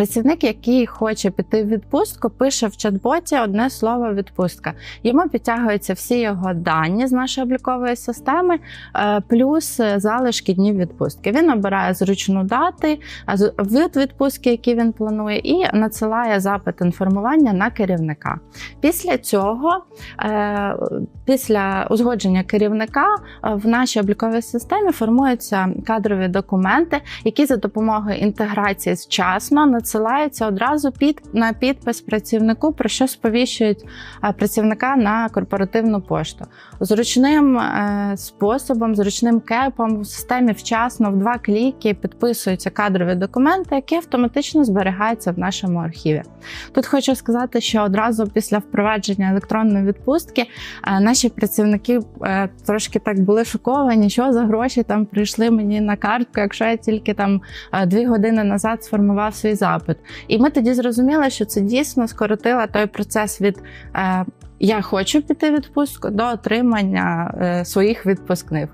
Працівник, який хоче піти в відпустку, пише в чат-боті одне слово відпустка. Йому підтягуються всі його дані з нашої облікової системи, е, плюс е, залишки днів відпустки. Він обирає зручну дати, вид відпустки, який він планує, і надсилає запит інформування на керівника. Після цього, е, після узгодження керівника, в нашій обліковій системі формуються кадрові документи, які за допомогою інтеграції вчасно надсилаються одразу під на підпис працівнику, про що сповіщують е, працівника на корпоративну пошту. Зручним е, способом, зручним кепом в системі вчасно в два кліки підписуються кадрові документи, які автоматично зберігаються в нашому архіві. Тут хочу сказати, що одразу після впровадження електронної відпустки е, наші працівники трошки так були шоковані, що за гроші там прийшли мені на картку, якщо я тільки там дві години назад сформував свій запит. І ми тоді зрозуміли, що це дійсно скоротило той процес від е, я хочу піти в відпустку до отримання е, своїх відпускних.